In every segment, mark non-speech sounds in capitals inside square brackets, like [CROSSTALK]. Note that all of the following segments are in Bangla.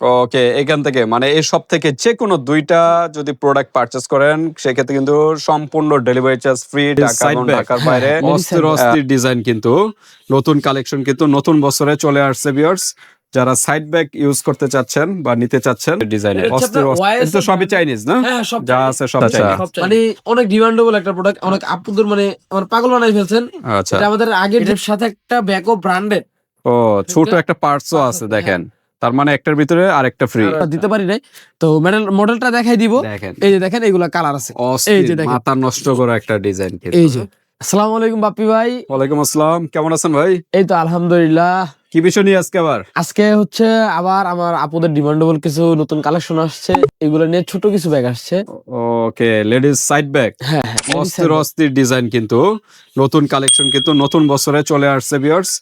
ওকে এখান থেকে মানে এই সব থেকে যে কোনো দুইটা যদি প্রোডাক্ট পারচেস করেন সেক্ষেত্রে কিন্তু সম্পূর্ণ ডেলিভারি চার্জ ফ্রি ঢাকা এবং ঢাকার বাইরে। অস্থির অস্থির ডিজাইন কিন্তু নতুন কালেকশন কিন্তু নতুন বছরে চলে আসছে ভিউয়ার্স যারা সাইড ব্যাগ ইউজ করতে চাচ্ছেন বা নিতে চাচ্ছেন ডিজাইনের অস্থির অস্থির সবই চাইনিজ না? হ্যাঁ সব যা আছে সব আচ্ছা। চাইনিজ মানে অনেক ডিমান্ডেবল একটা প্রোডাক্ট অনেক আপুদের মানে আমার পাগল বানাই ফেলছেন। আচ্ছা। আমাদের আগের সাথে একটা ব্যাকও ব্র্যান্ডেড ও ছোট একটা পার্টসও আছে হ্যাঁ। দেখেন। তার মানে একটার ভিতরে আরেকটা ফ্রি দিতে পারি নাই। তো মডেল মডেলটা দেখাই দিব। দেখেন। এই যে দেখেন এগুলা কালার আছে। এই যে দেখেন। মাথা নষ্ট করা একটা ডিজাইন এই যে। আসসালামু আলাইকুম বাপ্পি ভাই। ওয়ালাইকুম আসসালাম। কেমন আছেন ভাই? এই তো আলহামদুলিল্লাহ। কি বিষয় নিয়ে আজকে আবার? আজকে হচ্ছে আবার আমার আপুদের ডিমান্ডেবল কিছু নতুন কালেকশন আসছে। এগুলো নিয়ে ছোট কিছু ব্যাগ আসছে। ওকে লেডিস সাইড ব্যাগ হ্যাঁ হ্যাঁ অস্থির অস্থির ডিজাইন কিন্তু। নতুন কালেকশন কিন্তু নতুন বছরে চলে আসছে ভিউয়ার্স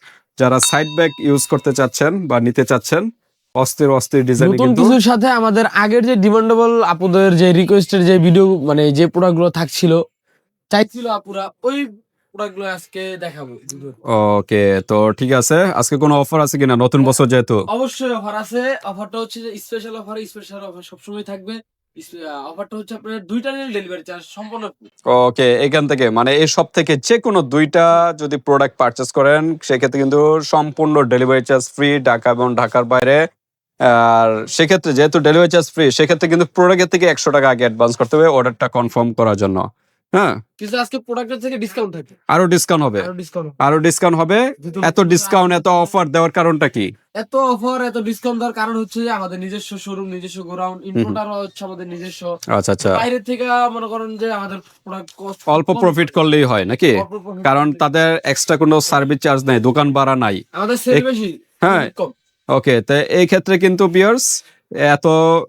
যারা সাইড ব্যাগ ইউজ করতে চাচ্ছেন বা নিতে চাচ্ছেন অস্থির অস্থির ডিজাইন নতুন কিছুর সাথে আমাদের আগের যে ডিমান্ডেবল আপুদের যে রিকোয়েস্টের যে ভিডিও মানে যে প্রোডাক্টগুলো থাকছিল চাইছিল আপুরা ওই প্রোডাক্টগুলো আজকে দেখাবো। ওকে তো ঠিক আছে। আজকে কোনো অফার আছে কিনা? নতুন বছর যেহেতু। অবশ্যই অফার আছে। অফারটা হচ্ছে যে স্পেশাল অফার স্পেশাল অফার সবসময় থাকবে। অফারটা হচ্ছে আপনার দুইটা ডেলিভারি চার্জ সম্পূর্ণ ওকে এখান থেকে মানে এই সব থেকে যে কোনো দুইটা যদি প্রোডাক্ট পারচেস করেন সেক্ষেত্রে কিন্তু সম্পূর্ণ ডেলিভারি চার্জ ফ্রি ঢাকা এবং ঢাকার বাইরে। আর সেক্ষেত্রে যেহেতু ডেলিভারি চার্জ ফ্রি সেক্ষেত্রে কিন্তু প্রোডাক্টের থেকে একশো টাকা আগে অ্যাডভান্স করতে হবে অর্ডারটা কনফার্ম করার জন্য। হ্যাঁ? কিন্তু আজকে প্রোডাক্টের থেকে ডিসকাউন্ট থাকবে। আরও ডিসকাউন্ট হবে। আরও ডিসকাউন্ট হবে। এত ডিসকাউন্ট এত অফার দেওয়ার কারণটা কি? এত অফার এত ডিসকাউন্ট দেওয়ার কারণ হচ্ছে যে আমাদের নিজস্ব শোরুম নিজস্ব গোডাউন ইনপুটার হচ্ছে আমাদের নিজস্ব। আচ্ছা আচ্ছা। বাইরে থেকে মনে করেন যে আমাদের প্রোডাক্ট কস্ট অল্প প্রফিট করলেই হয় নাকি? কারণ তাদের এক্সট্রা কোনো সার্ভিস চার্জ নাই দোকান ভাড়া নাই। আমাদের সেল বেশি হ্যাঁ। ওকে তো এই ক্ষেত্রে কিন্তু পিয়ার্স এত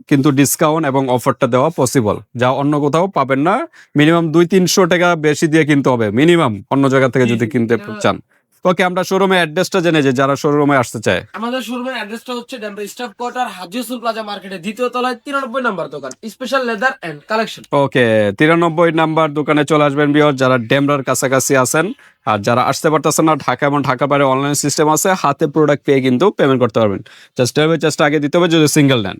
কিন্তু ডিসকাউন্ট এবং অফারটা দেওয়া পসিবল যা অন্য কোথাও পাবেন না। মিনিমাম দুই তিনশো টাকা বেশি দিয়ে কিনতে হবে। মিনিমাম অন্য জায়গা থেকে যদি কিনতে চান। ওকে আমরা শোরুমে অ্যাড্রেসটা জেনে যে যারা শোরুমে আসতে চায়। আমাদের শোরুমের অ্যাড্রেসটা হচ্ছে ডেমরা স্টাফ কোয়ার্টার হাজিউসুল প্লাজা মার্কেটে দ্বিতীয় তলায় তিরানব্বই নাম্বার দোকান special leather and collection okay তিরানব্বই নাম্বার দোকানে চলে আসবেন বিয়র যারা ডেমরার কাছাকাছি আছেন আর যারা আসতে পারতেছেন না ঢাকা এবং ঢাকা বাইরে অনলাইন সিস্টেম আছে হাতে প্রোডাক্ট পেয়ে কিন্তু পেমেন্ট করতে পারবেন। জাস্ট ডেলিভারি চার্জটা আগে দিতে হবে যদি সিঙ্গেল নেন।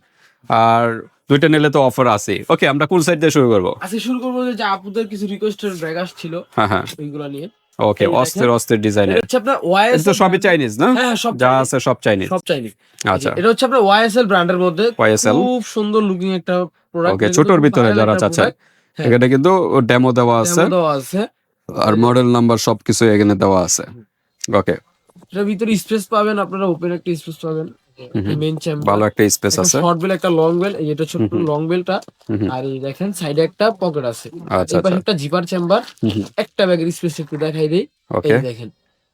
আর দুইটা নিলে তো অফার আছে ওকে আমরা কোন সাইড দিয়ে শুরু করব? আজকে শুরু করব যে আপুদের কিছু রিকোয়েস্টের ব্যাগ আসছিল হ্যাঁ হ্যাঁ। ওইগুলো নিয়ে। ওকে। অস্থির অস্থির ডিজাইনের হচ্ছে আপনার ওয়াইএস তো সবই চাইনিজ না? হ্যাঁ সব যা আছে সব চাইনিজ সব চাইনিজ আচ্ছা। এটা হচ্ছে আপনার ওয়াইএসএল ব্র্যান্ডের মধ্যে খুব সুন্দর লুকিং একটা প্রোডাক্ট ওকে ছোটর ভিতরে যারা চাচ্ছেন হ্যাঁ। এখানে কিন্তু ডেমো দেওয়া আছে। দেওয়া আছে। আর মডেল নাম্বার সবকিছু এখানে দেওয়া আছে। ওকে এটার ভিতরে স্পেস পাবেন আপনারা ওপেন একটা স্পেস পাবেন। চেম্বার ভালো একটা স্পেস আছে। শর্ট বেল একটা লং বেল এই এটা ছোট। লং বেলটা। আর এই দেখেন সাইডে একটা পকেট আছে। আচ্ছা পাশে আচ্ছা। একটা জিপার চেম্বার। একটা ব্যাগের স্পেস একটু দেখাই দেই। এই দেখেন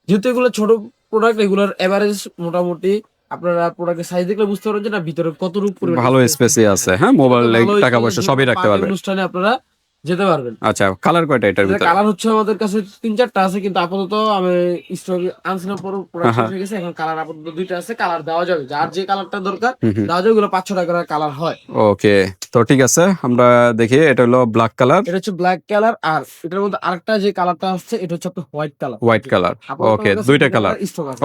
যেহেতু এগুলো ছোট প্রোডাক্ট এগুলোর এভারেজ মোটামুটি আপনারা প্রোডাক্টের সাইজ দেখলে বুঝতে পারবেন যে না ভিতরে কতটুকু পরিমাণ ভালো স্পেসই আছে। হ্যাঁ মোবাইল টাকা পয়সা সবই রাখতে পারবেন অনুষ্ঠানে আপনারা যেতে পারবেন। আচ্ছা কালার কয়টা এটার ভিতরে? কালার হচ্ছে আমাদের কাছে তিন চারটা আছে কিন্তু আপাতত আমি স্টক আনছিলাম পরে হ্যাঁ। গেছে এখন কালার আপাতত দুইটা আছে কালার দেওয়া যাবে। যার যে কালারটা দরকার। দেওয়া যাবে ওগুলো পাঁচশো টাকার কালার হয়। ওকে তো ঠিক আছে আমরা দেখি এটা হলো ব্ল্যাক কালার এটা হচ্ছে ব্ল্যাক কালার আর এটার মধ্যে আরেকটা যে কালারটা আসছে এটা হচ্ছে আপনার white colour white colour okay দুইটা কালার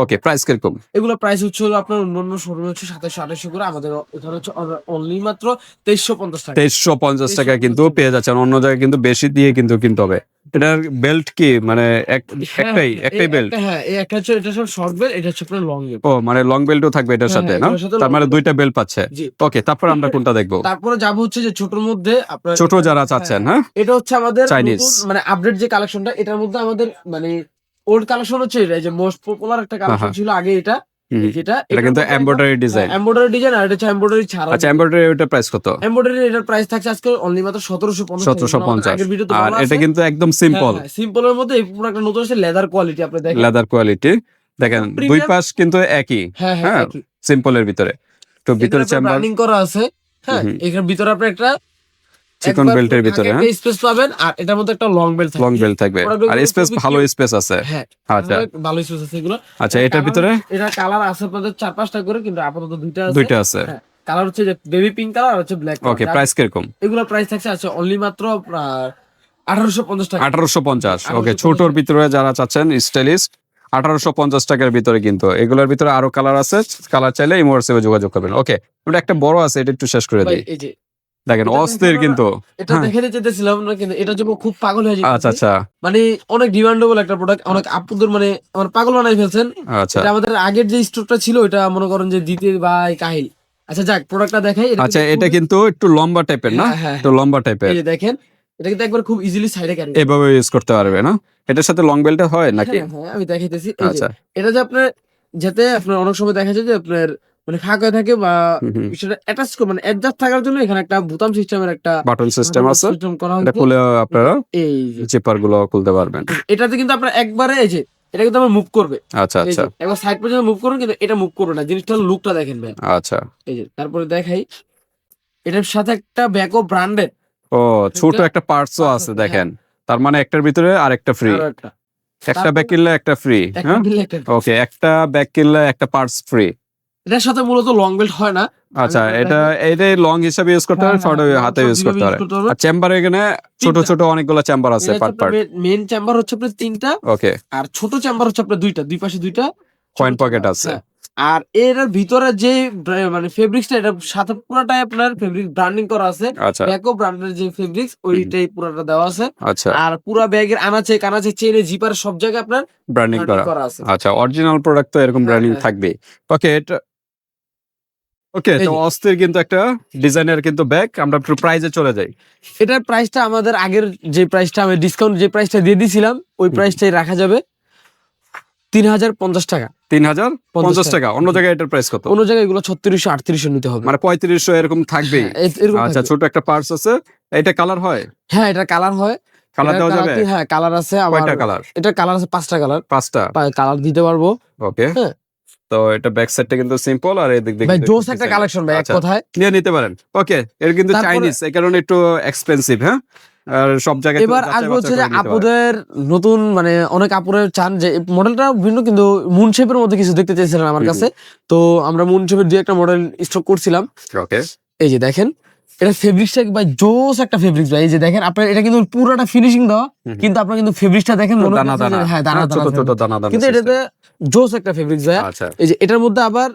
ওকে প্রাইস কীরকম? এগুলো প্রাইস হচ্ছে হলো আপনার অন্যান্য শোরুমে হচ্ছে সাতাশশো আঠাশশো করে আমাদের এখানে হচ্ছে অনলি মাত্র তেইশশো পঞ্চাশ টাকা। তেইশশো পঞ্চাশ টাকা কিন্তু পেয়ে যাচ্ছেন অন্য জায়গায় কিন্তু বেশি দিয়ে কিন্তু কিনতে হবে। এটার বেল্ট কি? মানে হ্যাঁ, একটাই একটাই বেল্ট হ্যাঁ একটা হচ্ছে এটা হচ্ছে শর্ট বেল এটা হচ্ছে আপনার লং বেল্ট ও মানে লং বেল্টও থাকবে এটার হ্যাঁ, সাথে হ্যাঁ, না? তার মানে দুইটা বেল্ট পাচ্ছে। ওকে তারপর আমরা কোনটা দেখব? তারপরে যাব হচ্ছে যে ছোটর মধ্যে আপনার ছোট যারা চাচ্ছেন হ্যাঁ? এটা হচ্ছে আমাদের। নতুন মানে আপডেট যে কালেকশনটা এটার মধ্যে আমাদের মানে ওল্ড কালেকশন হচ্ছে এটা এই যে মোস্ট পপুলার একটা কালেকশন ছিল আগে এটা। এটা কিন্তু এমব্রয়ডারি ডিজাইন এমব্রয়ডারি ডিজাইন আর এটা হচ্ছে এমব্রয়ডারি ছাড়া আচ্ছা এমব্রয়ডারি প্রাইস কত? এমব্রয়ডারি এটার প্রাইস থাকছে আজকে অনলি মাত্র আর এটা কিন্তু একদম সিম্পল হ্যাঁ, সিম্পলের মধ্যে এই প্রোডাক্টটা নতুন আছে লেদার কোয়ালিটি আপনি দেখেন। লেদার কোয়ালিটি দেখেন দুই পাশ কিন্তু একই। হ্যাঁ হ্যাঁ, হ্যাঁ সিম্পলের ভিতরে। তো ভিতরে চেম্বার রানিং করা আছে। হ্যাঁ ভিতরে আপনি একটা চিকন বেল্টের ভিতরে হ্যাঁ? স্পেস পাবেন আর এটার মধ্যে একটা লং বেল্ট লং বেল্ট থাকবে। আর স্পেস ভালো স্পেস আছে। হ্যাঁ আচ্ছা। ভালো স্পেস আছে এগুলো। আচ্ছা এটার ভিতরে? এটা কালার আছে আপনাদের চার পাঁচটা করে কিন্তু আপাতত দুইটা আছে। দুইটা আছে। হ্যাঁ কালার হচ্ছে যে বেবি পিঙ্ক কালার আর হচ্ছে ব্ল্যাক ওকে প্রাইস কীরকম? এগুলো প্রাইস থাকছে আছে অনলি মাত্র আঠারোশো পঞ্চাশ টাকা। আঠারোশো পঞ্চাশ। ওকে 1850 ছোটর ভিতরে যারা চাচ্ছেন স্টাইলিশ আঠারোশো পঞ্চাশ টাকার ভিতরে কিন্তু। এগুলোর ভিতরে আরও কালার আছে কালার চাইলে হোয়াটসঅ্যাপে যোগাযোগ করবেন। ওকে ওটা একটা বড় আছে এটা একটু শেষ করে দিই। এই যে দেখেন অস্থির কিন্তু এটা হ্যাঁ। দেখে দিতে চাইছিলাম না কিন্তু এটার জন্য খুব পাগল হয়ে আচ্ছা যাচ্ছে আচ্ছা। মানে অনেক ডিমান্ডেবল একটা প্রোডাক্ট অনেক আপুদের মানে আমার পাগল বানাই ফেলছেন। আচ্ছা। এটা আমাদের আগের যে স্টোরটা ছিল এটা মনে করেন যে দিতে বাই কাহিল। আচ্ছা যাক প্রোডাক্টটা দেখাই আচ্ছা এটা কিন্তু একটু লম্বা টাইপের না? হ্যাঁ, হ্যাঁ, একটু লম্বা টাইপের এই দেখেন এটা কিন্তু একবার খুব ইজিলি সাইডে ক্যারি এভাবে ইউজ করতে পারবে না? এটার সাথে লং বেল্ট হয় নাকি? হ্যাঁ আমি দেখাইতেছি। আচ্ছা। এটা যে আপনার যাতে আপনার অনেক সময় দেখা যায় যে আপনার মানে ফাঁকা থাকে বা। বিষয়টা অ্যাটাচ মানে অ্যাডজাস্ট থাকার জন্য এখানে একটা বোতাম সিস্টেমের একটা বাটন সিস্টেম আছে। এটা খুলে আপনারা এই যে। চেপারগুলো খুলতে পারবেন। এটাতে কিন্তু আপনারা একবারে এই যে এটা কিন্তু আমার মুভ করবে। আচ্ছা আচ্ছা। একবার সাইড পর্যন্ত মুভ করুন কিন্তু এটা মুভ করবে না। জিনিসটা লুকটা দেখেন ভাই। আচ্ছা। এই যে তারপরে দেখাই। এটার সাথে একটা ব্যাকও ব্র্যান্ডেড ও ছোট একটা পার্টসও আছে আছে, দেখেন। তার মানে একটার ভিতরে আরেকটা ফ্রি একটা। ব্যাক কিনলে একটা ফ্রি হ্যাঁ? ওকে একটা ব্যাগ কিনলে একটা পার্টস ফ্রি এটার সাথে মূলত লং বেল্ট হয় না। আচ্ছা এটা এটাই লং হিসাবে ইউজ করতে পারে হ্যাঁ, শর্ট হ্যাঁ, হাতে ইউজ করতে পারে। পারবে। আর চেম্বার এখানে ছোট ছোট অনেকগুলো চেম্বার আছে পার্ট পার্ট মেন চেম্বার হচ্ছে আপনার তিনটা। ওকে আর ছোট চেম্বার হচ্ছে আপনার দুইটা দুই পাশে দুইটা। কয়েন পকেট আছে। হ্যাঁ। আর এর ভিতরে যে মানে ফেব্রিক্সটা এটা সাথে পুরোটাই আপনার ফেব্রিক ব্র্যান্ডিং করা আছে। আচ্ছা। ব্যাকও ব্র্যান্ডের যে ফেব্রিক্স ওইটাই পুরোটা দেওয়া আছে। আচ্ছা। আর পুরো ব্যাগের আনাচে কানাচে চেনে জিপার সব জায়গায় আপনার ব্র্যান্ডিং করা। আছে। আচ্ছা অরিজিনাল প্রোডাক্ট তো এরকম হ্যাঁ, ব্র্যান্ডিং হ্যাঁ। থাকবে ওকে এটা ওকে তো অস্থির কিন্তু একটা ডিজাইনের কিন্তু ব্যাগ আমরা একটু প্রাইজে চলে যাই। এটার প্রাইসটা আমাদের আগের যে প্রাইসটা আমি ডিসকাউন্ট যে প্রাইসটা দিয়ে দিয়েছিলাম ওই। প্রাইসটাই রাখা যাবে তিন হাজার পঞ্চাশ টাকা। তিন হাজার পঞ্চাশ টাকা। অন্য জায়গায় এটার প্রাইস কত? অন্য জায়গায় এগুলো ছত্রিশশো আটত্রিশশো নিতে হবে। মানে পঁয়ত্রিশশো এরকম হ্যাঁ, এরকম আচ্ছা ছোট একটা পার্টস আছে। এটা কালার হয়? হ্যাঁ এটা কালার হয়। কালার দেওয়া যাবে? হ্যাঁ কালার আছে আমার কালার এটা কালার আছে পাঁচটা কালার পাঁচটা? কালার দিতে পারব। ওকে হ্যাঁ। তো এটা ব্যাক সাইডটা কিন্তু সিম্পল আর এদিক দিক ভাই জোস একটা কালেকশন ভাই এক আচ্ছা। কথায়। নিয়ে নিতে পারেন। ওকে এর কিন্তু চাইনিজ এই কারণে একটু এক্সপেন্সিভ হ্যাঁ? আর সব জায়গায় এবার আসব হচ্ছে যে আপুদের নতুন মানে অনেক আপুরে চান যে মডেলটা ভিন্ন কিন্তু মুন শেপের মধ্যে কিছু দেখতে চেয়েছিলেন আমার কাছে। তো আমরা মুন শেপের দুই একটা মডেল স্টক করছিলাম। ওকে এই যে দেখেন এটা ফেব্রিক্সটা ভাই জোস একটা ফেব্রিক্স ভাই। এই যে দেখেন আপনার এটা কিন্তু পুরোটা ফিনিশিং দেওয়া কিন্তু আপনার কিন্তু ফেব্রিক্সটা দেখেন দানা দানা হ্যাঁ দানা হ্যাঁ, ছোট ছোট দানা দানা কিন্তু এটাতে জোস একটা ফেব্রিক্স ভাই আচ্ছা। এই যে এটার মধ্যে আবার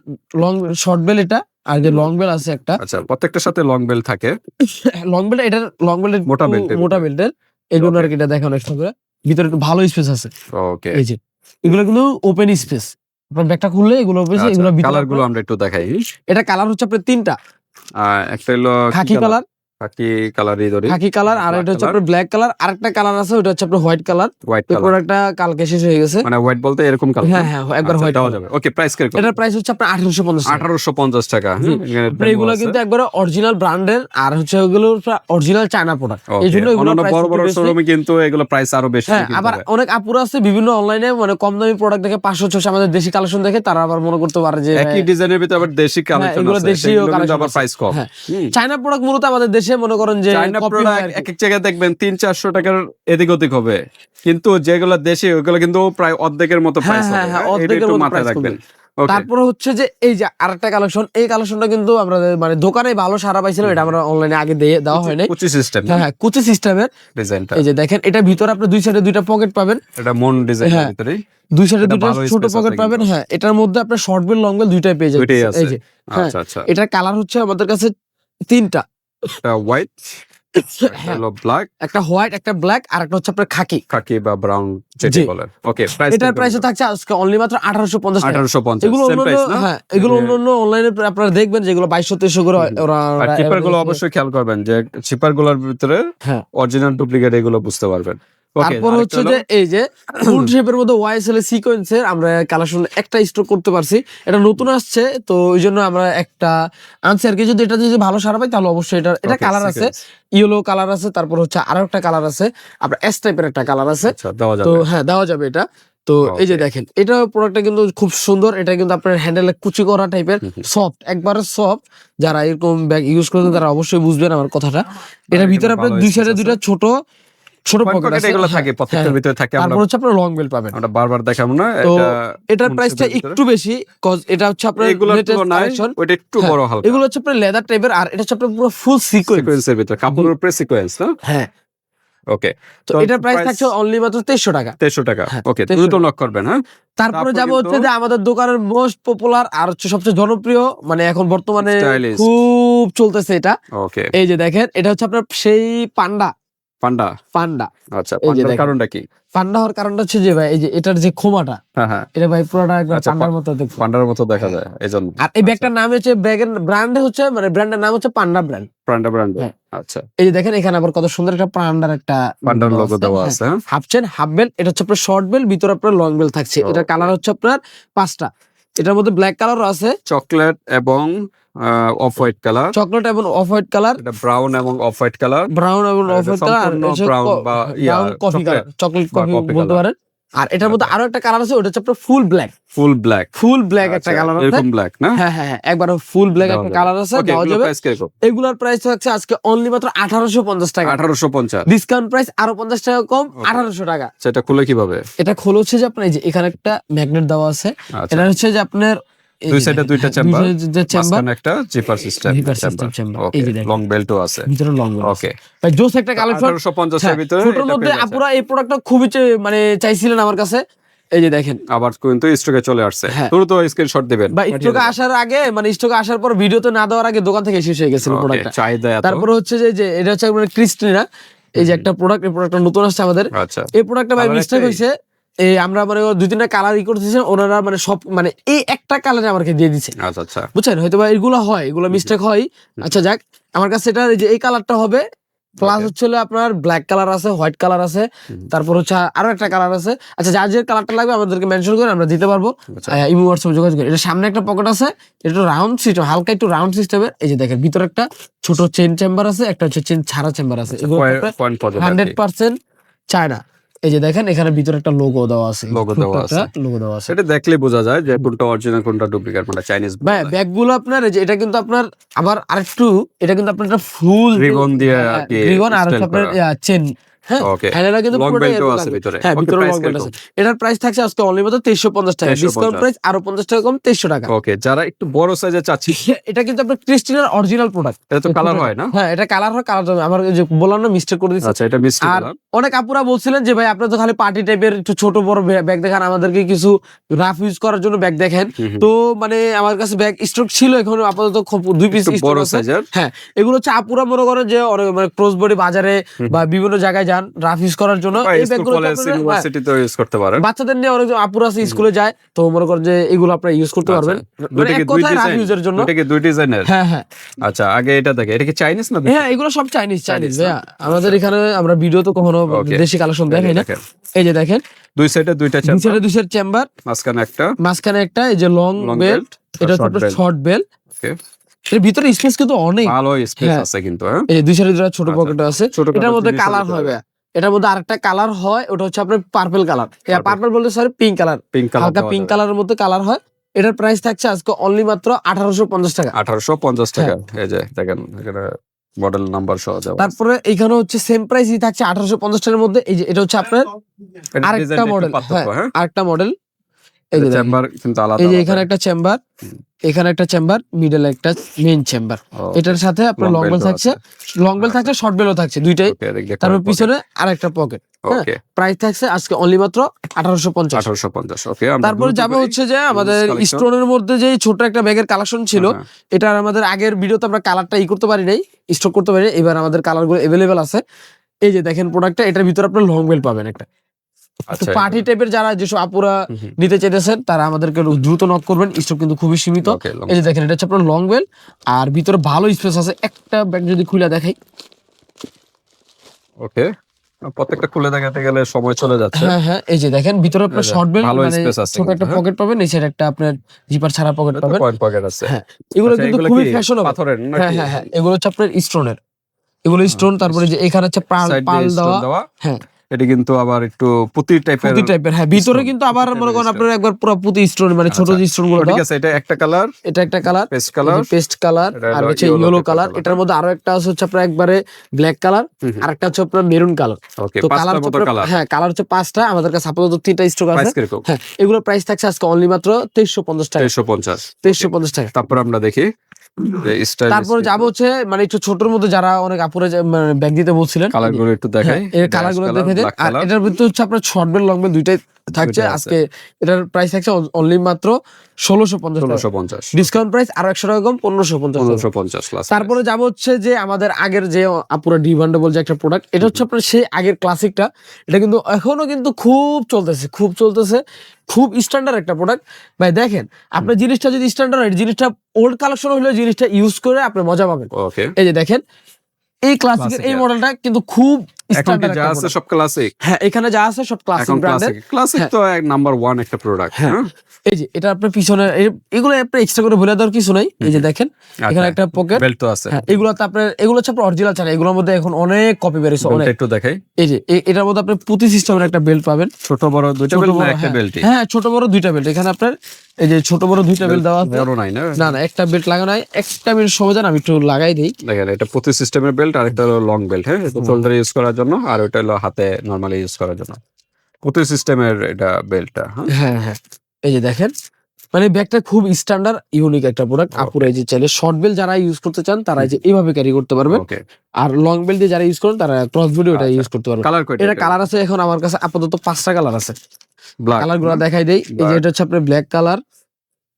লং শর্ট বেল এটা আর যে লং বেল আছে একটা। আচ্ছা প্রত্যেকটার সাথে লং বেল থাকে। [LAUGHS] লং বেল এটার লং বেল মোটা এর মোটা বেল্টের এগুলো আর কি এটা দেখানো একটা করে ভিতরে একটু ভালো স্পেস আছে। ওকে এই যে এগুলো কিন্তু ওপেন স্পেস আপনার ব্যাগটা খুললে এগুলো open space, এগুলো কালারগুলো আমরা একটু দেখাই। এটা কালার হচ্ছে আপনার তিনটা। একটা হলো খাকি কালার? খাকি কালারই ধরি খাকি কালার আর এটা হচ্ছে আপনার ব্ল্যাক কালার আরেকটা কালার আছে ওটা হচ্ছে আপনার হোয়াইট কালার হোয়াইট কালার প্রোডাক্টটা কালকে শেষ হয়ে গেছে। মানে হোয়াইট বলতে এরকম কালার হ্যাঁ হ্যাঁ একবার হোয়াইট দেওয়া যাবে। ওকে প্রাইস কীরকম? এটার প্রাইস হচ্ছে আপনার আঠারোশো পঞ্চাশ টাকা। হ্যাঁ, এগুলো কিন্তু একবারে অরিজিনাল ব্র্যান্ডের আর হচ্ছে ওগুলো অরিজিনাল চায়না প্রোডাক্ট Okay, এই জন্য এগুলো বড় বড় শোরুমে কিন্তু এগুলো প্রাইস আরও বেশি হ্যাঁ আবার অনেক আপুরা আছে বিভিন্ন অনলাইনে মানে কম দামি প্রোডাক্ট দেখে পাঁচশো ছশো আমাদের দেশি কালেকশন দেখে তারা আবার মনে করতে পারে যে একই ডিজাইনের ভিতরে আবার দেশি কালেকশন আছে। দেশীয় সেগুলো কিন্তু collection আবার প্রাইস কম। হ্যাঁ। চায়না প্রোডাক্ট মূলত আমাদের দেশে মনে করেন যে। এক এক জায়গায় দেখবেন তিন চারশো টাকার এদিক ওদিক হবে। কিন্তু যেগুলো দেশে ওইগুলো কিন্তু প্রায় অর্ধেকের মতো হ্যাঁ, প্রাইস হ্যাঁ, হ্যাঁ, হ্যাঁ? অর্ধেকের মতো মাথায় রাখবেন। তারপরে হচ্ছে যে এই যে আরেকটা কালেকশন এই কালেকশনটা কিন্তু আমরা মানে দোকানে ভালো সারা পাইছিলাম এটা আমরা অনলাইনে আগে দিয়ে দেওয়া হয় নাই কুচি সিস্টেম হ্যাঁ হ্যাঁ কুচি সিস্টেমের ডিজাইনটা। এই যে দেখেন এটা ভিতরে আপনি দুই সাইডে দুইটা পকেট পাবেন। এটা মন ডিজাইনের হ্যাঁ, ভিতরে দুই সাইডে দুইটা ছোট পকেট পাবেন। হ্যাঁ এটার মধ্যে আপনার শর্ট বেল লং বেল দুইটাই পেয়ে যাবেন। এই যে। আচ্ছা আচ্ছা। এটার কালার হচ্ছে আমাদের কাছে তিনটা। এটা হোয়াইট হ্যাঁ, হলো ব্ল্যাক একটা হোয়াইট একটা ব্ল্যাক আর একটা হচ্ছে আপনার খাকি। খাকি বা ব্রাউন যেটা বলেন। ওকে প্রাইস এটার প্রাইস থাকছে আজকে অনলি মাত্র আঠারোশো পঞ্চাশ টাকা। 1850 এগুলো সেম অন্য প্রাইস না? হ্যাঁ এগুলো অন্য অন্য অনলাইনে আপনারা দেখবেন যেগুলো বাইশশো তেইশশো করে ওরা চিপারগুলো অবশ্যই খেয়াল করবেন যে চিপারগুলোর ভিতরে হ্যাঁ। অরিজিনাল ডুপ্লিকেট এগুলো বুঝতে পারবেন। তারপর হচ্ছে যে এই যে ফুল শেপের মধ্যে ওয়াইএসএল সিকোয়েন্সের আমরা কালেকশন একটা স্টক করতে পারছি। এটা নতুন আসছে তো ওই জন্য আমরা একটা আনছি আর কি যদি এটা যদি ভালো সারা পাই তাহলে অবশ্যই এটা এটা কালার আছে। ইয়েলো কালার আছে তারপর হচ্ছে আরও একটা কালার আছে। আপনার এস টাইপের একটা কালার আছে। আচ্ছা তো হ্যাঁ দেওয়া যাবে এটা। তো এই যে দেখেন এটা প্রোডাক্টটা কিন্তু খুব সুন্দর। এটা কিন্তু আপনার হ্যান্ডেলে কুচি করা টাইপের। সফট একবারে সফট যারা এরকম ব্যাগ ইউজ করেন তারা অবশ্যই বুঝবেন আমার কথাটা। এটার এটা ভিতরে আপনার দুই সাইডে। দুইটা ছোট ছোট পকেট এগুলো হ্যাঁ, থাকে প্রত্যেকটার হ্যাঁ। ভিতরে থাকে আমরা তারপর হচ্ছে আপনার লং বেল পাবেন। আমরা বারবার দেখাবো না এটা এটার প্রাইসটা এর? একটু বেশি কজ এটা হচ্ছে আপনার তুলনায় ওটা একটু হ্যাঁ, বড় হালকা। এগুলো হচ্ছে আপনার লেদার টাইপের আর এটা হচ্ছে আপনার পুরো ফুল সিকোয়েন্স সিকোয়েন্সের ভিতরে কাপড়ের উপরে সিকোয়েন্স হ্যাঁ। ওকে তো এটার প্রাইস থাকছে অনলি মাত্র তেইশশো টাকা। তেইশশো টাকা। ওকে 2300 দ্রুত নক করবেন হ্যাঁ? তারপরে যাব হচ্ছে যে আমাদের দোকানের মোস্ট পপুলার আর হচ্ছে সবচেয়ে জনপ্রিয় মানে এখন বর্তমানে. খুব চলতেছে এটা। ওকে এই যে দেখেন এটা হচ্ছে আপনার সেই পান্ডা। পান্ডা? পান্ডা। আচ্ছা পান্ডার কারণটা কি? পান্ডা হওয়ার কারণটা হচ্ছে যে ভাই এই যে এটার যে খোমাটা হ্যাঁ হ্যাঁ। এটা ভাই পুরোটা একবার আচ্ছা, পান্ডার মতো দেখতে পান্ডার মতো দেখা যায় এই আর এই ব্যাগটার নাম হচ্ছে ব্যাগের ব্র্যান্ড হচ্ছে মানে ব্র্যান্ডের নাম হচ্ছে পান্ডা ব্র্যান্ড। পান্ডা ব্র্যান্ড হ্যাঁ। আচ্ছা। এই যে দেখেন এখানে আবার কত সুন্দর একটা পান্ডার একটা পান্ডার লোগো দেওয়া আছে হ্যাঁ। হাফ চেন হাফ বেল এটা হচ্ছে আপনার শর্ট বেল ভিতরে আপনার লং বেল থাকছে। এটার কালার হচ্ছে আপনার পাঁচটা। এটার মধ্যে ব্ল্যাক কালারও আছে। চকলেট এবং অফ হোয়াইট কালার চকলেট এবং অফ হোয়াইট কালার এটা ব্রাউন এবং অফ হোয়াইট কালার ব্রাউন এবং অফ হোয়াইট কালার brown বা yeah, coffee colour chocolate coffee বলতে পারেন। আর এটার মধ্যে আরও একটা কালার আছে ওটা হচ্ছে আপনার full black full black full black একটা কালার আছে। এরকম ব্ল্যাক না? হ্যাঁ হ্যাঁ একবার ফুল ব্ল্যাক একটা কালার আছে দেওয়া যাবে। এগুলোর প্রাইস থাকছে আজকে অনলি মাত্র আঠারোশো পঞ্চাশ টাকা। 1850 ডিসকাউন্ট প্রাইস আরও পঞ্চাশ টাকা কম Okay. আঠারোশো টাকা। সেটা খুলে কীভাবে? এটা খোলো হচ্ছে যে আপনার এই যে এখানে একটা ম্যাগনেট দেওয়া আছে। আচ্ছা। এটা হচ্ছে যে আপনার দুই সাইডে দুইটা হ্যাঁ, চেম্বার দুই side যে চেম্বার মাঝখানে একটা জিপার সিস্টেম chamber, এই যে লং বেল্টও আছে। ভিতরে লং ওকে ভাই জোস একটা কালেকশন 1850 এর ভিতরে ছোটর মধ্যে আপুরা এই প্রোডাক্টটা খুবই মানে চাইছিলেন আমার কাছে। এই যে দেখেন। আবার কিন্তু স্টকে চলে আসছে। হ্যাঁ। দ্রুত স্ক্রিনশট দিবেন। বা স্টকে আসার আগে মানে স্টকে আসার পর ভিডিওতে না দেওয়ার আগে দোকান থেকে শেষ হয়ে গেছিল প্রোডাক্টটা চাহিদা তারপরে হচ্ছে যে এটা হচ্ছে মানে ক্রিস্টিনা এই যে একটা প্রোডাক্ট এই প্রোডাক্টটা নতুন আসছে আমাদের। আচ্ছা। এই প্রোডাক্টটা ভাই মিস্টেক একটাই? হয়েছে। আমরা মানে দুই তিনটা কালার ই করতেছেন ওনারা মানে সব মানে এই একটা কালারে আমাকে দিয়ে দিচ্ছে আচ্ছা আচ্ছা। বুঝছেন? হয়তো বা এগুলো হয় এগুলো মিস্টেক হয়। আচ্ছা যাক আমার কাছে এটা এই যে এই কালারটা হবে। প্লাস হচ্ছে আপনার ব্ল্যাক কালার আছে হোয়াইট কালার আছে। তারপর হচ্ছে আরও একটা কালার আছে। আচ্ছা যার যে কালারটা লাগবে আমাদেরকে মেনশন করে আমরা দিতে পারব। আচ্ছা। ইমো হোয়াটসঅ্যাপ যোগাযোগ করে। এটা সামনে একটা পকেট আছে এটা রাউন্ড সিস্টেম হালকা একটু রাউন্ড সিস্টেমের এই যে দেখেন ভিতরে একটা ছোট চেন চেম্বার আছে একটা হচ্ছে চেন ছাড়া চেম্বার আছে। হান্ড্রেড পার্সেন্ট চায়না এই যে দেখেন এখানে ভিতরে একটা লোগো দেওয়া আছে। লোগো দেওয়া আছে। লোগো দেওয়া আছে। এটা দেখলে বোঝা যায় যে কোনটা অরিজিনাল কোনটা ডুপ্লিকেট মানে চাইনিজ ভাই ব্যাগগুলো আপনার যে এটা কিন্তু আপনার আবার আরেকটু এটা কিন্তু আপনার একটা ফুল রিবন দিয়ে আর কি রিবন আর হচ্ছে আপনার চেন হ্যাঁ ওকে কিন্তু লং পুরোটাই বেল্টও এরকম আছে লাগবে। ভিতরে। হ্যাঁ ভিতরে লং বেল্ট আছে। এটার প্রাইস থাকছে আজকে অনলি মাত্র তেইশশো পঞ্চাশ টাকা। ডিসকাউন্ট প্রাইস আরও পঞ্চাশ টাকা কম তেইশশো টাকা। ওকে যারা একটু বড় সাইজে চাচ্ছি এটা কিন্তু আপনার ক্রিস্টিনার অরিজিনাল প্রোডাক্ট এটা তো কালার হয় না? হ্যাঁ এটা কালার হয় কালার আমার যে বললাম না মিস্টেক করে দিচ্ছে আচ্ছা এটা মিষ্টি আর অনেক আপুরা বলছিলেন যে ভাই তো খালি পার্টি টাইপের একটু ছোট বড় ব্যাগ দেখান। আমাদেরকে কিছু রাফ ইউজ করার জন্য ব্যাগ দেখেন। তো মানে আমার কাছে ব্যাগ স্টক ছিল এখন আপাতত দুই পিস বড় সাইজের হ্যাঁ এগুলো হচ্ছে আপুরা মনে করেন যে অনেক মানে ক্রস বডি বাজারে বা বিভিন্ন জায়গায় যান রাফ ইউজ করার জন্য এই ব্যাগগুলো ইউনিভার্সিটিতে ইউজ করতে পারেন। বাচ্চাদের নিয়ে অনেক আপুরা আছে স্কুলে যায় তো মনে করেন যে এগুলো আপনারা ইউজ করতে পারবেন। মানে দুইটা কি দুই ডিজাইন ইউজের জন্য। দুইটা কি দুই ডিজাইনের হ্যাঁ হ্যাঁ। আচ্ছা আগে এটা দেখে এটা কি চাইনিজ না হ্যাঁ এগুলো সব চাইনিজ চাইনিজ আমাদের এখানে আমরা ভিডিও তো কখনো. দেশি কালেকশন দেখাই না। এই যে দেখেন। দুই সাইডে দুইটা চেম্বার নিচে দুইশের চেম্বার মাঝখানে একটা। মাঝখানে একটা এই যে লং বেল্ট এটা হচ্ছে শর্ট বেল্ট. এর ভিতরে স্পেস কিন্তু অনেক। ভালো স্পেস হ্যাঁ। আছে কিন্তু হ্যাঁ? এই দুই সাইডে ছোট আচ্ছা। পকেট আছে। ছোটখাটো এটার মধ্যে কালার হবে। এটার মধ্যে আরেকটা কালার হয় ওটা হচ্ছে আপনার পার্পল কালার. পার্পল বলতে sorry pink colour pink colour হালকা পিঙ্ক কালারের মধ্যে কালার হয়। এটার প্রাইস থাকছে আজকে অনলি মাত্র আঠারোশো পঞ্চাশ টাকা। আঠারোশো পঞ্চাশ টাকা। হ্যাঁ। এই যে দেখেন মডেল নাম্বার সহ আছে। তারপরে এখানে হচ্ছে সেম প্রাইসই থাকছে আঠারোশো পঞ্চাশ টাকার মধ্যে। এই যে এটা হচ্ছে আপনার আরেকটা মডেল হ্যাঁ আরেকটা মডেল এই চেম্বার কিন্তু আলাদা এই যে এখানে একটা চেম্বার এখানে একটা চেম্বার মিডল একটা মেইন চেম্বার এটার সাথে আপনার লং বেল থাকছে। লং বেল আচ্ছা। থাকছে শর্ট বেলও থাকছে দুইটাই। তারপর পিছনে আরেকটা পকেট প্রাইস থাকছে আজকে অনলি মাত্র আঠারোশো পঞ্চাশ। 1850 okay, আমরা তারপরে যাবে হচ্ছে যে আমাদের স্টোনের মধ্যে যে ছোট একটা ব্যাগের কালেকশন ছিল হ্যাঁ, এটার আমাদের আগের ভিডিওতে আমরা কালারটা ই করতে পারি নাই স্টক করতে পারি। এবার আমাদের কালারগুলো আছে। এই যে দেখেন প্রোডাক্টটা এটার ভিতরে আপনার লং বেল পাবেন একটা। আচ্ছা, পার্টি টাইপের যারা যেসব আপুরা। নিতে চাইতেছেন তারা আমাদেরকে দ্রুত নক করবেন। স্টক কিন্তু খুবই সীমিত। এই যে দেখেন এটা হচ্ছে আপনার লং বেল আর ভিতরে ভালো স্পেস আছে একটা ব্যাগ যদি খুলে দেখাই। Okay। প্রত্যেকটা খুলে দেখাতে গেলে সময় চলে যাচ্ছে। হ্যাঁ হ্যাঁ এই যে দেখেন ভিতরে আপনার শর্ট বেল ভালো মানে আছে ছোট একটা হ্যাঁ? পকেট পাবেন নিচের একটা আপনার জিপার ছাড়া পকেট পাবেন। পয়েন্ট পকেট আছে। হ্যাঁ এগুলো আচ্ছা, কিন্তু খুবই ফ্যাশনেবল পাথরের হ্যাঁ হ্যাঁ হ্যাঁ এগুলো হচ্ছে আপনার স্টোনের এগুলো স্টোন তারপরে যে এখানে হচ্ছে পাল পাল দেওয়া। হ্যাঁ। এটা কিন্তু আবার একটু পুঁতি টাইপের পুঁতি টাইপের হ্যাঁ ভিতরে কিন্তু আবার মনে করেন আপনার একবার পুরো পুঁতি স্টোন মানে ছোট আচ্ছা। যে স্টোনগুলো ঠিক আছে এটা একটা কালার এটা একটা colour paste colour paste colour আর হচ্ছে ইয়েলো কালার এটার মধ্যে আরও একটা আছে হচ্ছে আপনার একবারে ব্ল্যাক কালার আর একটা হচ্ছে আপনার মেরুন কালার তো কালার কালার হ্যাঁ কালার হচ্ছে পাঁচটা আমাদের কাছে আপাতত তিনটা স্টক আছে। হ্যাঁ এগুলোর প্রাইস থাকছে আজকে অনলি মাত্র তেইশশো পঞ্চাশ টাকা। তেইশশো পঞ্চাশ। তেইশশো পঞ্চাশ টাকা। তারপর আমরা দেখি। তারপরে যাব হচ্ছে মানে একটু ছোটর মধ্যে যারা অনেক আপুরে ব্যাগ দিতে বলছিলেন। কালারগুলো একটু দেখাই। হ্যাঁ, কালারগুলো দেখে দিন আর এটার ভিতরে হচ্ছে আপনার শর্ট বেল লং বেল দুইটাই থাকছে আজকে এটার প্রাইস থাকছে অনলি মাত্র ষোলোশো পঞ্চাশ ষোলোশো পঞ্চাশ। ডিসকাউন্ট প্রাইস আরও একশো টাকা কম পনেরোশো পঞ্চাশ পনেরোশো পঞ্চাশ তারপরে যাব হচ্ছে যে আমাদের আগের যে আপুরা ডিমান্ডেবল যে একটা প্রোডাক্ট এটা হচ্ছে আপনার সেই আগের ক্লাসিকটা এটা কিন্তু এখনও কিন্তু খুব চলতেছে খুব চলতেছে খুব স্ট্যান্ডার্ড একটা প্রোডাক্ট ভাই দেখেন আপনার জিনিসটা যদি স্ট্যান্ডার্ড হয় জিনিসটা ওল্ড কালেকশন হলে জিনিসটা ইউজ করে আপনি মজা পাবেন। এই যে দেখেন এই ক্লাসিকের এই মডেলটা কিন্তু খুব এখন যা আছে সব ক্লাসিক হ্যাঁ এখানে যা আছে সব ক্লাসিক ব্র্যান্ডের ক্লাসিক। তো এক নাম্বার ওয়ান একটা প্রোডাক্ট হ্যাঁ। হ্যাঁ? এই যে এটা আপনার পিছনে এগুলো আপনার এক্সট্রা করে ভরে দেওয়ার কিছু নাই। এই যে দেখেন এখানে একটা পকেট বেল্ট তো আছে। হ্যাঁ এগুলোতে আপনার এগুলো হচ্ছে আপনার অরিজিনাল চান এগুলোর মধ্যে এখন অনেক কপি বেরিয়েছে অনেক। একটু দেখাই। এই যে এটার মধ্যে আপনি পুঁতি সিস্টেমের একটা বেল্ট পাবেন। ছোট বড় দুইটা বেল্ট একটা হ্যাঁ। হ্যাঁ ছোট বড় দুইটা বেল্ট এখানে আপনার এই যে ছোট বড় দুইটা বেল্ট দেওয়া আছে। বড় নাই না? না একটা বেল্ট লাগানো হয় একটা সময় দেন আমি একটু লাগাই দিই। দেখেন এটা প্রতি সিস্টেমের বেল্ট আর একটা লং বেল্ট হ্যাঁ? শোল্ডারে ইউজ করার জন্য আর ওটা হলো হাতে নরমালি ইউজ করার জন্য। প্রতি সিস্টেমের এটা বেল্টটা হ্যাঁ? হ্যাঁ হ্যাঁ। এই যে দেখেন মানে ব্যাগটা খুব স্ট্যান্ডার্ড ইউনিক একটা প্রোডাক্ট আপুরা এই যে চাইলে শর্ট বেল যারা ইউজ করতে চান তারা যে এইভাবে ক্যারি করতে পারবেন। আর লং বেল দিয়ে যারা ইউজ করেন তারা ক্রস ওটা আচ্ছা। ইউজ করতে পারবেন। কালার এটা কালার আছে এখন আমার কাছে আপাতত পাঁচটা কালার আছে। ব্ল্যাক কালারগুলো দেখাই দেই। এই যে এটা হচ্ছে আপনার ব্ল্যাক কালার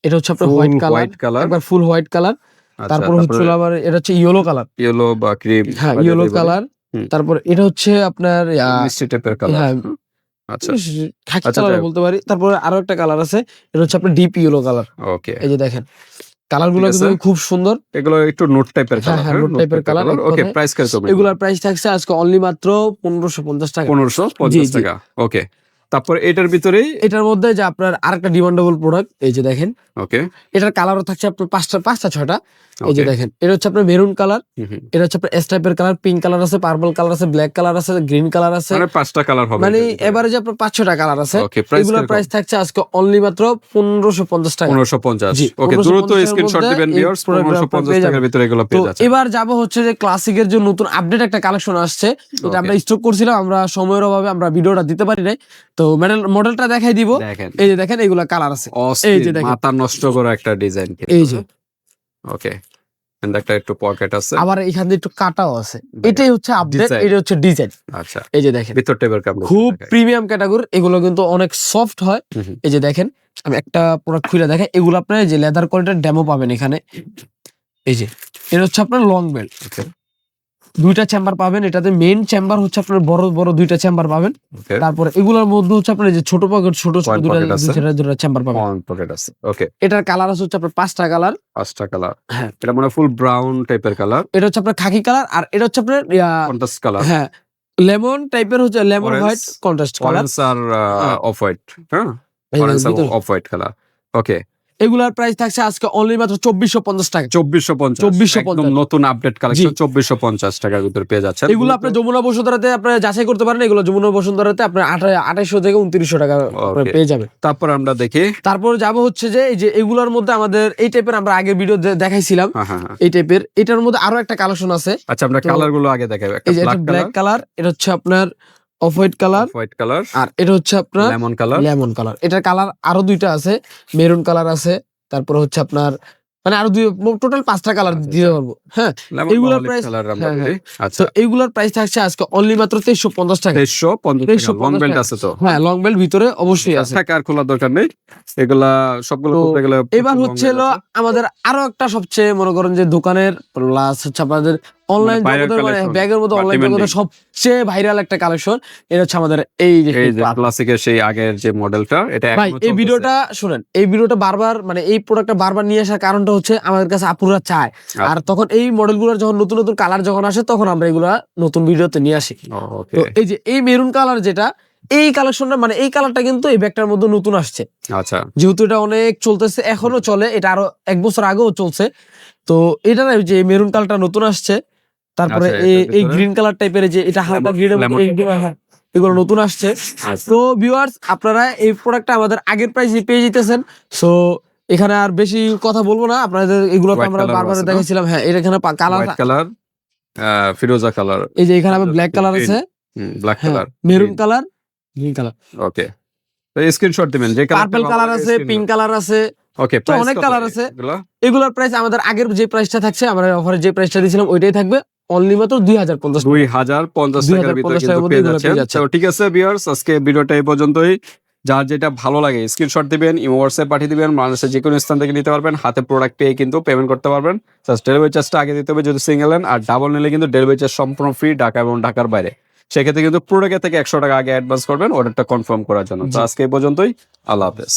এটা হচ্ছে আপনার হোয়াইট কালার একবার ফুল হোয়াইট কালার আচ্ছা, তারপর হচ্ছে আবার এটা হচ্ছে ইয়েলো কালার ইয়েলো বা ক্রিম হ্যাঁ ইয়েলো কালার। তারপর এটা হচ্ছে আপনার মিষ্টি টাইপের কালার হ্যাঁ আচ্ছা। খাকি আচ্ছা, কালার বলতে পারি। তারপরে আরও একটা কালার আছে এটা হচ্ছে আপনার ডিপ ইয়েলো কালার ওকে এই যে দেখেন কালারগুলো কিন্তু খুব সুন্দর। এগুলো একটু নোট টাইপের কালার হ্যাঁ, note type এর ওকে প্রাইস কত এগুলার প্রাইস থাকছে আজকে অনলি মাত্র পনেরোশো পঞ্চাশ টাকা। পনেরোশো পঞ্চাশ জি। টাকা। ওকে তারপর এটার ভিতরেই? এটার মধ্যে যে আপনার আরেকটা ডিমান্ডেবল প্রোডাক্ট এই যে দেখেন। ওকে এটার কালারও থাকছে আপনার পাঁচটা পাঁচটা ছয়টা। এই যে দেখেন এটা হচ্ছে আপনার মেরুন কালার এটা হচ্ছে আপনার এস টাইপের কালার পিঙ্ক কালার আছে পার্পল কালার আছে ব্ল্যাক কালার আছে গ্রিন কালার আছে। মানে পাঁচটা কালার হবে মানে এবারে যে আপনার পাঁচ ছটা কালার আছে। এগুলোর প্রাইস থাকছে আজকে অনলি মাত্র পনেরোশো পঞ্চাশ টাকা। পনেরোশো পঞ্চাশ। ওকে দ্রুত স্ক্রিনশট দিবেন ভিউয়ার্স পনেরোশো পঞ্চাশ টাকার ভিতরে এগুলো পেয়ে যাচ্ছে এবার যাব হচ্ছে যে ক্লাসিকের যে নতুন আপডেট একটা কালেকশন আসছে। এটা আমরা স্টক করছিলাম আমরা সময়ের অভাবে আমরা ভিডিওটা দিতে পারি নাই। তো মডেল মডেলটা দেখাই দিব। এই যে দেখেন এগুলা কালার আছে। অস্থির যে দেখেন। মাথা নষ্ট করা একটা ডিজাইন এই যে। ওকে একটা একটু পকেট আছে। আবার এখান দিয়ে একটু কাটাও আছে। এটাই হচ্ছে আপডেট এটা হচ্ছে ডিজাইন আচ্ছা। এই যে দেখেন। ভিতর টেবিল খুব প্রিমিয়াম ক্যাটাগরি এগুলো কিন্তু অনেক সফট হয়। এই যে দেখেন আমি একটা প্রোডাক্ট খুলে দেখাই। এগুলো আপনার যে লেদার কোয়ালিটির ডেমো পাবেন এখানে। এই যে এটা হচ্ছে আপনার লং বেল্ট. দুইটা চেম্বার পাবেন এটাতে মেইন চেম্বার হচ্ছে আপনার বড় বড় দুইটা চেম্বার পাবেন। তারপরে এগুলোর মধ্যে হচ্ছে আপনার যে ছোট পকেট ছোট ছোট। দুটা দুটা চেম্বার পাবেন। পকেট আছে ওকে এটার কালার আছে হচ্ছে আপনার পাঁচটা কালার পাঁচটা কালার হ্যাঁ। এটা মানে ফুল ব্রাউন টাইপের কালার এটা হচ্ছে আপনার খাকি কালার আর এটা হচ্ছে আপনার কন্ট্রাস্ট কালার হ্যাঁ লেমন টাইপের হচ্ছে লেমন হোয়াইট কন্ট্রাস্ট কালার আর। অফ হোয়াইট হ্যাঁ? অফ হোয়াইট কালার ওকে এগুলার প্রাইস থাকছে আজকে অনলি মাত্র চব্বিশশো পঞ্চাশ টাকা। চব্বিশশো পঞ্চাশ 2450 একদম নতুন আপডেট কালেকশন চব্বিশশো পঞ্চাশ টাকার ভিতরে পেয়ে যাচ্ছেন। এগুলো আপনি যমুনা বসুন্ধরাতে আপনি যাচাই করতে পারেন এগুলো যমুনা বসুন্ধরাতে আপনার আঠাইশো থেকে উনত্রিশশো টাকা পেয়ে যাবে তারপর আমরা দেখি। তারপর যাব হচ্ছে যে এই যে এগুলোর মধ্যে আমাদের এই টাইপের আমরা আগের ভিডিও দেখাইছিলাম। হ্যাঁ হ্যাঁ হ্যাঁ। এই টাইপের এটার মধ্যে আরও একটা কালেকশন আছে। আচ্ছা আমরা কালারগুলো আগে দেখাবো ব্ল্যাক কালার এটা হচ্ছে আপনার off white colour white colour আর এটা হচ্ছে আপনার লেমন কালার লেমন কালার এটার কালার আরও দুইটা আছে মেরুন কালার আছে তারপর হচ্ছে আপনার মানে আরও দুই টোটাল পাঁচটা কালার আচ্ছা, দিতে পারব হ্যাঁ কালার আমরা হ্যাঁ, তো আচ্ছা। এইগুলোর প্রাইস থাকছে আজকে অনলি মাত্র তেইশশো পঞ্চাশ টাকা। তেইশশো পঞ্চাশ লং বেল্ট আছে তো? হ্যাঁ লং বেল্ট ভিতরে অবশ্যই আছে। থাকা আর খোলার দরকার নেই। এগুলা সবগুলো এবার হচ্ছে। আমাদের আরও একটা সবচেয়ে মনে করেন যে দোকানের প্লাস হচ্ছে আপনাদের অনলাইন মানে জগতের মানে ব্যাগের মধ্যে অনলাইন জগতের সবচেয়ে ভাইরাল একটা কালেকশন এটা হচ্ছে আমাদের এই যে। ক্লাসিকের সেই আগের যে মডেলটা এটা ভাই এই। ভিডিওটা শুনেন এই ভিডিওটা বারবার মানে এই প্রোডাক্টটা বারবার নিয়ে আসার কারণটা হচ্ছে আমাদের কাছে আপুরা চায়। আচ্ছা। আর তখন এই মডেলগুলোর যখন নতুন নতুন কালার যখন আসে তখন আমরা এগুলা নতুন ভিডিওতে নিয়ে আসি। তো এই যে এই মেরুন কালার যেটা এই কালেকশনটা মানে এই কালারটা কিন্তু এই ব্যাগটার মধ্যে নতুন আসছে। আচ্ছা। যেহেতু এটা অনেক চলতেছে এখনও চলে এটা আরও এক বছর আগেও চলছে। তো এটা না যে মেরুন কালারটা নতুন আসছে তারপরে আচ্ছা, এই? গ্রিন কালার টাইপের যে এটা হালকা গ্রিন এগুলো নতুন আসছে। আচ্ছা। তো ভিউয়ার্স আপনারা এই প্রোডাক্টটা আমাদের আগের প্রাইসে পেয়ে যেতেছেন। সো এখানে আর বেশি কথা বলব না। আপনাদের এগুলো তো আমরা বারবার দেখাইছিলাম। হ্যাঁ এটা এখানে কালার কালার ফিরোজা কালার এই যে এখানে ব্ল্যাক কালার আছে। ব্ল্যাক হ্যাঁ colour maroon colour green colour okay তো স্ক্রিনশট দিবেন যে পার্পল কালার আছে পিঙ্ক কালার আছে। ওকে তো অনেক colour আছে। এগুলোর প্রাইস আমাদের আগের যে প্রাইসটা থাকছে আমরা অফারে যে প্রাইসটা দিয়েছিলাম ওইটাই থাকবে। অনলি মাত্র দুই হাজার পঞ্চাশ দুই হাজার পঞ্চাশ টাকার ভিতরে কিন্তু পেয়ে যাচ্ছেন পেয়ে যাচ্ছেন। তো ঠিক আছে বিয়ার্স আজকে ভিডিওটা এই পর্যন্তই। যার যেটা ভালো লাগে স্ক্রিনশট দিবেন ইমো হোয়াটসঅ্যাপ পাঠিয়ে দিবেন বাংলাদেশের যে কোনো স্থান থেকে নিতে পারবেন। হাতে প্রোডাক্ট পেয়ে কিন্তু পেমেন্ট করতে পারবেন। জাস্ট ডেলিভারি চার্জটা আগে দিতে হবে যদি সিঙ্গেল নেন আর ডাবল নিলে কিন্তু ডেলিভারি চার্জ সম্পূর্ণ ফ্রি ঢাকা এবং ঢাকার বাইরে। সেক্ষেত্রে কিন্তু প্রোডাক্টের থেকে একশো টাকা আগে অ্যাডভান্স করবেন অর্ডারটা কনফার্ম করার জন্য। তো আজকে এই পর্যন্তই আল্লাহ হাফেজ।